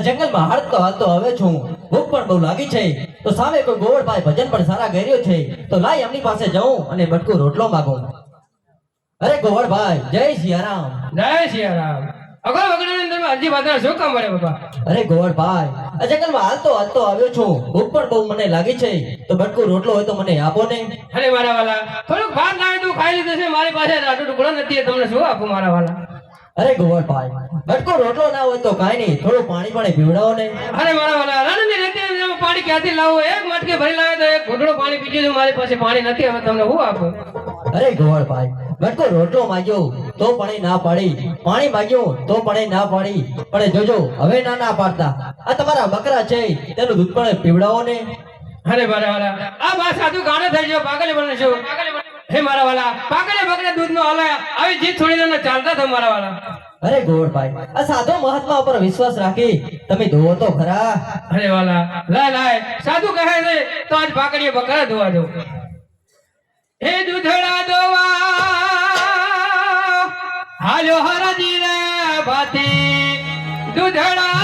આ જંગલમાં હાલતો હાલતો હવે છું. ભૂખ પણ બહુ લાગી છે. તો સામે કોઈ ગોવળભાઈ ભજન પણ સારા કર્યો છે. તો લાય એમની પાસે જઉં અને બટકું રોટલો માગું. અરે ગોવળભાઈ જય સિયારામ. જય સિયારામ. અગર વગડાને તમે હજી બાદરા શું કામ મળે બાપા? અરે ગોવળભાઈ આ જંગલમાં હાલતો હાલતો આવ્યો છું. ભૂખ પણ બહુ મને લાગી છે. તો બટકું રોટલો હોય તો મને આપો ને. અરે મારા વાલા થોડુંક ભાત લાવે તું ખાઈ લીધું છે. મારી પાસે આટલો ટુકડો નથી તમને શું આપું મારા વાલા? અરે ગોવળભાઈ બટકો રોટલો ના હોય તો કાઈ નહીં થોડું પાણી પણ પીવડાવો ને. અરે મારા વાલા રણની રેતી પાણી ક્યાંથી લાવો? એક મટકે ભરી લાવે તો એક ઘૂંટડો પાણી પીજે તો મારી પાસે પાણી નથી હવે તમને હું આપું? અરે ગોવળભાઈ બટકો રોટલો માંગ્યો તો પણ ના પાડી. પાણી માંગ્યું તો પણ ના પાડી. પણ જોજો હવે ના ના પાડતા. આ તમારા બકરા છે તેનું દૂધ પણ પીવડાવો ને. અરે મારા વાલા આ બસ સાધુ ગાણો થઈ ગયો પાગલ બને છો. હે મારા વાલા પાકડે બગડે દૂધ નો હાલે આવી જીત થોડી દેર ચાલતા થા મારા વાલા. અરે ગોળભાઈ આ સાધુ મહાત્મા ઉપર વિશ્વાસ રાખી તમે ધોવો તો ખરા. અરે વાલા લાય લાય સાધુ કહે છે તો આજ પાકડીએ બકરા ધોવા દો હે દૂધડા દોવા હાલો હરજી રે ભાતી દૂધડા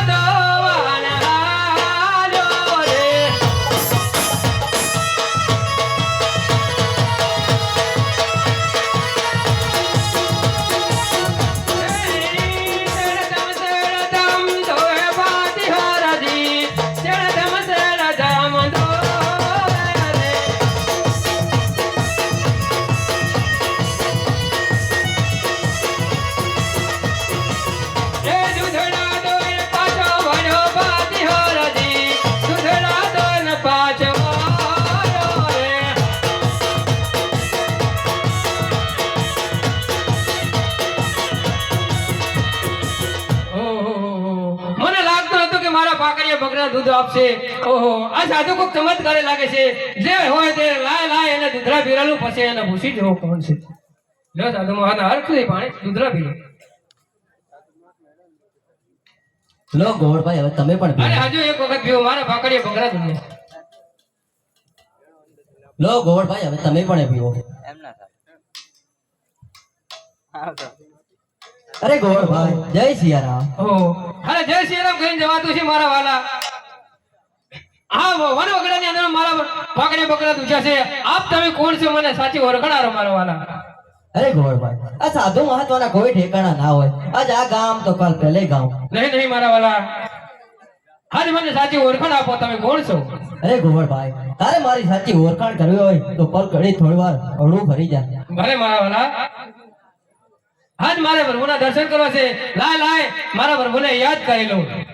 બકરા દૂધ આપશે. ઓહો આ સાધુ કોક ચમત્કારે લાગે છે. જે હોય તે લાય લાય એને દૂધરા પીરાલું પછી એને ભૂસી જવો કોણ છે. લો સાધુ મહાન હરખ નહીં પાણી દૂધરા પીરો લો ગોળભાઈ હવે તમે પણ અરે હજુ એક વખત પીવો મારા ભાકડીએ બકરા દૂધ લો ગોળભાઈ હવે તમે પણ પીવો અરે ગોવળભાઈ જય સિયારામ. ઓ અરે જય સિયારામ કહીને જવાતું છે મારા વાલા. હા વન વગડાની અંદર મારા પાકડીએ બકરા દૂધ્યા છે. આપ તમે કોણ છો? મને સાચી ઓળખણારો મારા વાલા. અરે ગોવળભાઈ આ સાધુ મહત્વના કોઈ ઠેકાણા ના હોય. આજ આ ગામ તો કાલ પેલે ગામ. નહીં નહીં મારા વાલા. આજ મને સાચી ઓળખાણ આપો. તમે કોણ છો? અરે ગોવળભાઈ તારે મારી સાચી ઓળખાણ કરવી હોય તો પલ ઘડી થોડી વાર અડું ભરી જા. ભલે મારા વાલા. આજ મારે પ્રભુના દર્શન કરવા છે. લાય લાય, મારા પ્રભુને યાદ કરી લઉં.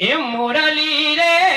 એમ મોરલી રે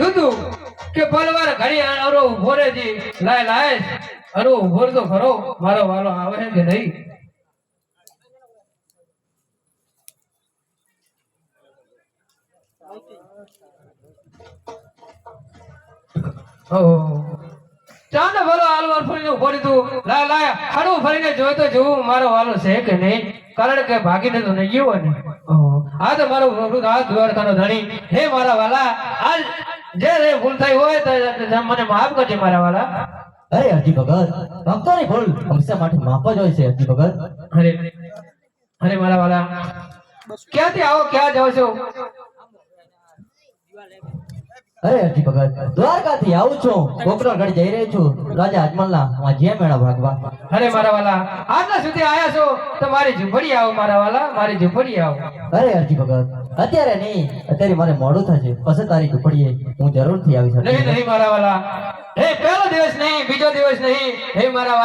કીધું તું કે પલવાર ઘડી અરો ઊભો રહેજી. લાય લાય. અરો ઊભો તો ખરો મારો વાલો આવે છે કે નહીં? ને હાલવાર ફરીને ઊભો તો. જોવું મારો વાલો છે કે નહીં? કારણ કે ભાગીને તો નહીં ગયો ને. હા તો મારો વૃદ્ધ આ દ્વારકાનો ધણી. હે મારા વાલા આજ જે ભૂલ થઈ હોય તો મને માફ કરજે મારા વાલા. અરે હરજી ભગત ભક્તોની ભૂલ હંમેશા માટે માફ જ હોય છે હરજી ભગત. અરે અરે મારા વાલા. ક્યાંથી આવો? ક્યાં જાવ છો? અરે હરજી ભગત દ્વારકાથી આવું છું. ગોકર્ણગઢ જઈ રહ્યો છું. રાજા અજમલના વાંજિયા મેળા ભાગવા. અરે મારા વાલા આટલા સુધી આયા છો? તો મારી ઝૂંપડી આવો મારા વાલા મારી ઝૂંપડી આવો. અરે ભગત અત્યારે નહીં અત્યારે મારે મોડું થશે. પછી તારી ઝૂંપડીએ હું જરૂરથી આવી નહીં નહીં મારા વાલા. હે પહેલો દિવસ નહીં બીજો દિવસ નહીં. હે મારા